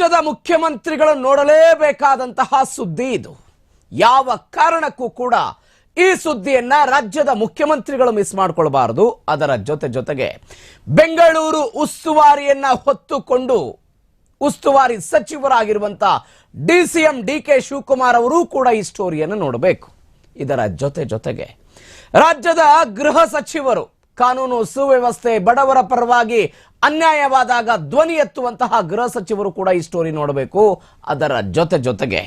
ರಾಷ್ಟ್ರದ ಮುಖ್ಯಮಂತ್ರಿಗಳು ನೋಡಲೇಬೇಕಾದಂತಹ ಸುದ್ದಿ ಇದು. ಯಾವ ಕಾರಣಕ್ಕೂ ಕೂಡ ಈ ಸುದ್ದಿಯನ್ನ ರಾಜ್ಯದ ಮುಖ್ಯಮಂತ್ರಿಗಳು ಮಿಸ್ ಮಾಡ್ಕೊಳ್ಬಾರದು. ಅದರ ಜೊತೆ ಜೊತೆಗೆ ಬೆಂಗಳೂರು ಉಸ್ತುವಾರಿಯನ್ನ ಹೊತ್ತುಕೊಂಡು ಉಸ್ತುವಾರಿ ಸಚಿವರಾಗಿರುವಂತಹ D C M D K Shivakumar ಅವರೂ ಕೂಡ ಈ ಸ್ಟೋರಿಯನ್ನು ನೋಡಬೇಕು. ಇದರ ಜೊತೆ ಜೊತೆಗೆ ರಾಜ್ಯದ ಗೃಹ ಸಚಿವರು ಕಾನೂನು ಸುವ್ಯವಸ್ಥೆ ಬಡವರ ಪರವಾಗಿ ಅನ್ಯಾಯವಾದಾಗ ಧ್ವನಿ ಎತ್ತುವಂತಹ ಗೃಹ ಸಚಿವರು ಕೂಡ ಈ ಸ್ಟೋರಿ ನೋಡಬೇಕು. ಅದರ ಜೊತೆ ಜೊತೆಗೆ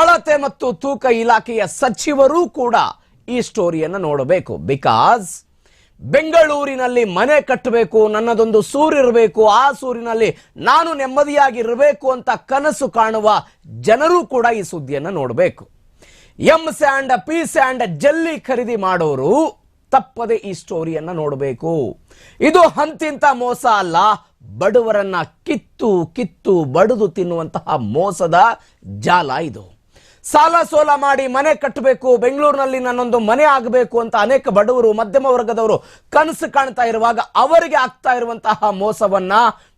ಅಳತೆ ಮತ್ತು ತೂಕ ಇಲಾಖೆಯ ಸಚಿವರು ಕೂಡ ಈ ಸ್ಟೋರಿಯನ್ನು ನೋಡಬೇಕು. ಬಿಕಾಸ್ ಬೆಂಗಳೂರಿನಲ್ಲಿ ಮನೆ ಕಟ್ಟಬೇಕು, ನನ್ನದೊಂದು ಸೂರಿರಬೇಕು, ಆ ಸೂರಿನಲ್ಲಿ ನಾನು ನೆಮ್ಮದಿಯಾಗಿರಬೇಕು ಅಂತ ಕನಸು ಕಾಣುವ ಜನರು ಕೂಡ ಈ ಸುದ್ದಿಯನ್ನು ನೋಡಬೇಕು. ಎಂ ಸ್ಯಾಂಡ್ ಪಿ ಸ್ಯಾಂಡ್ ಜಲ್ಲಿ ಖರೀದಿ ಮಾಡೋರು ತಪ್ಪದೆ ಈ ಸ್ಟೋರಿಯನ್ನ ನೋಡಬೇಕು. ಇದು ಹಂತಿಂತ ಮೋಸ ಅಲ್ಲ, ಬಡವರನ್ನ ಕಿತ್ತು ಕಿತ್ತು, ಬಡದು ತಿನ್ನುವಂತಹ ಮೋಸದ ಜಾಲ ಇದು. ಸಾಲ ಸೋಲ ಮಾಡಿ ಮನೆ ಕಟ್ಟಬೇಕು ಬೆಂಗಳೂರಿನಲ್ಲಿ ನನ್ನೊಂದು ಮನೆ ಆಗಬೇಕು ಅಂತ ಅನೇಕ ಬಡವರು, ಮಧ್ಯಮ ವರ್ಗದವರು ಕನಸು ಕಾಣ್ತಾ ಇರುವಾಗ ಅವರಿಗೆ ಆಗ್ತಾ ಇರುವಂತಹ ಮೋಸವನ್ನ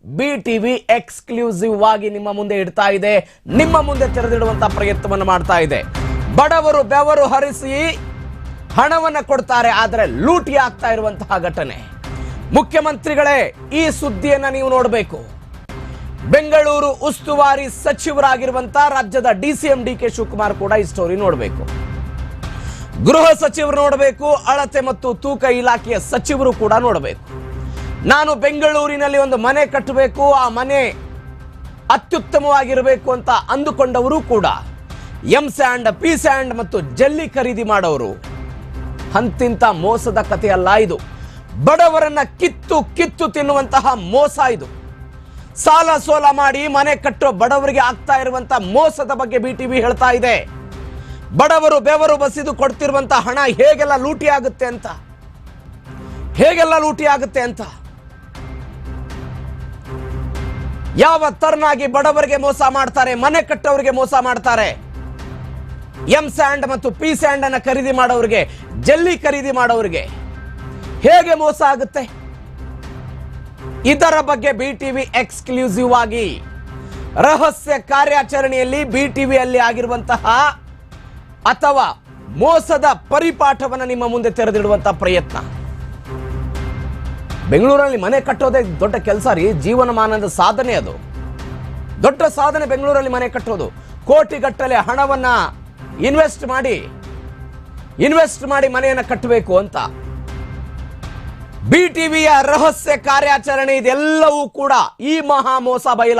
ಬಿ ಟಿವಿ ಎಕ್ಸ್ಕ್ಲೂಸಿವ್ ಆಗಿ ನಿಮ್ಮ ಮುಂದೆ ಇಡ್ತಾ ಇದೆ. ನಿಮ್ಮ ಮುಂದೆ ತೆರೆದಿಡುವಂತಹ ಪ್ರಯತ್ನವನ್ನು ಮಾಡ್ತಾ ಇದೆ. ಬಡವರು ಬೆವರು ಹರಿಸಿ ಹಣವನ್ನ ಕೊಡ್ತಾರೆ, ಆದರೆ ಲೂಟಿ ಆಗ್ತಾ ಇರುವಂತಹ ಘಟನೆ. ಮುಖ್ಯಮಂತ್ರಿಗಳೇ, ಈ ಸುದ್ದಿಯನ್ನು ನೀವು ನೋಡಬೇಕು. ಬೆಂಗಳೂರು ಉಸ್ತುವಾರಿ ಸಚಿವರಾಗಿರುವಂತಹ ರಾಜ್ಯದ D C M D K Shivakumar ಕೂಡ ಈ ಸ್ಟೋರಿ ನೋಡಬೇಕು. ಗೃಹ ಸಚಿವರು ನೋಡಬೇಕು, ಅಳತೆ ಮತ್ತು ತೂಕ ಇಲಾಖೆಯ ಸಚಿವರು ಕೂಡ ನೋಡಬೇಕು. ನಾನು ಬೆಂಗಳೂರಿನಲ್ಲಿ ಒಂದು ಮನೆ ಕಟ್ಟಬೇಕು, ಆ ಮನೆ ಅತ್ಯುತ್ತಮವಾಗಿರಬೇಕು ಅಂತ ಅಂದುಕೊಂಡವರು ಕೂಡ. ಎಂ ಸ್ಯಾಂಡ್ ಪಿ ಸ್ಯಾಂಡ್ ಮತ್ತು ಜಲ್ಲಿ ಖರೀದಿ ಮಾಡೋರು. ಹಂತಿಂತ ಮೋಸದ ಕಥೆಯಲ್ಲ ಇದು. ಬಡವರನ್ನ ಕಿತ್ತು ಕಿತ್ತು ತಿನ್ನುವಂತಹ ಮೋಸ ಇದು. ಸಾಲ ಸೋಲ ಮಾಡಿ ಮನೆ ಕಟ್ಟೋ ಬಡವರಿಗೆ ಆಗ್ತಾ ಇರುವಂತಹ ಮೋಸದ ಬಗ್ಗೆ ಬಿ ಟಿವಿ ಹೇಳ್ತಾ ಇದೆ. ಬಡವರು ಬೆವರು ಬಸಿದು ಕೊಡ್ತಿರುವಂತಹ ಹಣ ಹೇಗೆಲ್ಲ ಲೂಟಿ ಆಗುತ್ತೆ ಅಂತ? ಹೇಗೆಲ್ಲ ಲೂಟಿ ಆಗುತ್ತೆ ಅಂತ? ಯಾವ ತರನಾಗಿ ಬಡವರಿಗೆ ಮೋಸ ಮಾಡ್ತಾರೆ, ಮನೆ ಕಟ್ಟವರಿಗೆ ಮೋಸ ಮಾಡ್ತಾರೆ? ಎಂ ಸ್ಯಾಂಡ್ ಮತ್ತು ಪಿ ಸ್ಯಾಂಡ್ ಅನ್ನು ಖರೀದಿ ಮಾಡೋರಿಗೆ ಜಲ್ಲಿ ಖರೀದಿ ಮಾಡೋರಿಗೆ ಹೇಗೆ ಮೋಸ ಆಗುತ್ತೆ? ಇದರ ಬಗ್ಗೆ ಬಿ ಟಿವಿ ಎಕ್ಸ್ಕ್ಲೂಸಿವ್ ಆಗಿ ರಹಸ್ಯ ಕಾರ್ಯಾಚರಣೆಯಲ್ಲಿ ಬಿ ಟಿವಿಯಲ್ಲಿ ಆಗಿರುವಂತಹ ಅಥವಾ ಮೋಸದ ಪರಿಪಾಠವನ್ನು ನಿಮ್ಮ ಮುಂದೆ ತೆರೆದಿಡುವಂತಹ ಪ್ರಯತ್ನ. ಬೆಂಗಳೂರಲ್ಲಿ ಮನೆ ಕಟ್ಟೋದೇ ದೊಡ್ಡ ಕೆಲಸ ರೀ, ಜೀವನಮಾನದ ಸಾಧನೆ ಅದು. ದೊಡ್ಡ ಸಾಧನೆ ಬೆಂಗಳೂರಲ್ಲಿ ಮನೆ ಕಟ್ಟೋದು. ಕೋಟಿಗಟ್ಟಲೆ ಹಣವನ್ನ ಇನ್ವೆಸ್ಟ್ ಮಾಡಿ ಇನ್ವೆಸ್ಟ್ ಮಾಡಿ ಮನೆಯನ್ನು ಕಟ್ಟಬೇಕು ಅಂತ. ಬಿ ಟಿವಿಯ ರಹಸ್ಯ ಕಾರ್ಯಾಚರಣೆ ಇದೆಲ್ಲವೂ ಕೂಡ ಈ ಮಹಾ ಮೋಸ ಬಯಲ